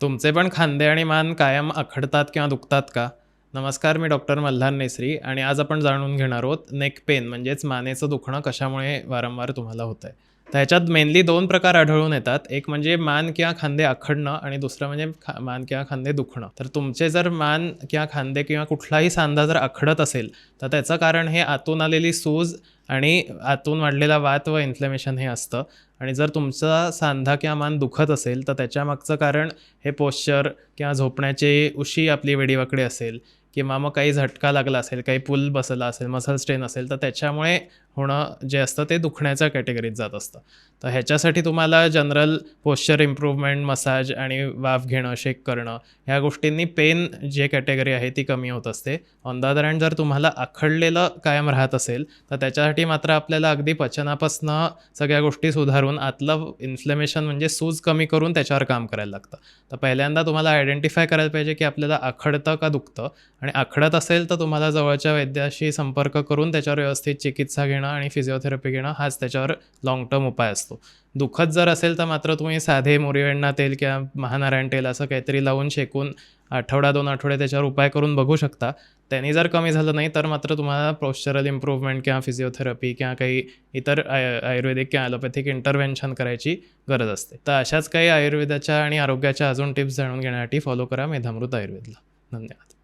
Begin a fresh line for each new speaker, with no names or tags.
तुमचे पण खांदे आणि मान कायम आखडतात किंवा दुखतात का? नमस्कार मी डॉक्टर मल्हार नेसरी आणि आज आपण जाणून घेणार आहोत नेक पेन म्हणजेच मानेचं दुखणं कशामुळे वारंवार तुम्हाला होतं आहे तर ह्याच्यात मेनली दोन प्रकार आढळून येतात. एक म्हणजे मान किंवा खांदे आखडणं आणि दुसरं म्हणजे खा मान किंवा खांदे दुखणं. तर तुमचे जर मान किंवा खांदे किंवा कुठलाही सांधा जर आखडत असेल तर त्याचं कारण हे आतून आलेली सूज आणि आतून वाढलेला वात व इन्फ्लेमेशन हे असतं. आणि जर तुमचा सांधा किंवा मान दुखत असेल तर त्याच्यामागचं कारण हे पोश्चर किंवा झोपण्याची उशी आपली वेडीवाकडी असेल किंवा मग काही झटका लागला असेल काही पुल बसला असेल मसल स्ट्रेन असेल तर त्याच्यामुळे होणं जे असतं ते दुखण्याच्या कॅटेगरीत जात असतं. तर ह्याच्यासाठी तुम्हाला जनरल पोश्चर इम्प्रूव्हमेंट मसाज आणि वाफ घेणं शेक करणं ह्या गोष्टींनी पेन जे कॅटेगरी आहे ती कमी होत असते. ऑन द अदर हँड जर तुम्हाला आखडलेलं कायम राहत असेल तर त्याच्यासाठी मात्र आपल्याला अगदी पचनापासनं सगळ्या गोष्टी सुधारून आतलं इन्फ्लेमेशन म्हणजे सूज कमी करून त्याच्यावर काम करायला लागतं. तर पहिल्यांदा तुम्हाला आयडेंटिफाय करायला पाहिजे की आपल्याला आखडतं का दुखतं. आणि आखडत असेल तर तुम्हाला जवळच्या वैद्याशी संपर्क करून त्याच्यावर व्यवस्थित चिकित्सा घेणं घेणं आणि फिजिओथेरपी घेणं हाच त्याच्यावर लाँग टर्म उपाय असतो. दुखत जर असेल तर मात्र तुम्ही साधे मोरिवेण्णा तेल किंवा महानारायण तेल असं काहीतरी लावून शेकून आठवडा दोन आठवडे त्याच्यावर उपाय करून बघू शकता. त्यांनी जर कमी झालं नाही तर मात्र तुम्हाला पोश्चरल इम्प्रूव्हमेंट किंवा फिजिओथेरपी किंवा काही इतर आय आयुर्वेदिक किंवा ॲलोपॅथिक इंटरव्हेन्शन करायची गरज असते. तर अशाच काही आयुर्वेदाच्या आणि आरोग्याच्या अजून टिप्स जाणून घेण्यासाठी फॉलो करा मेधामृत आयुर्वेदला. धन्यवाद.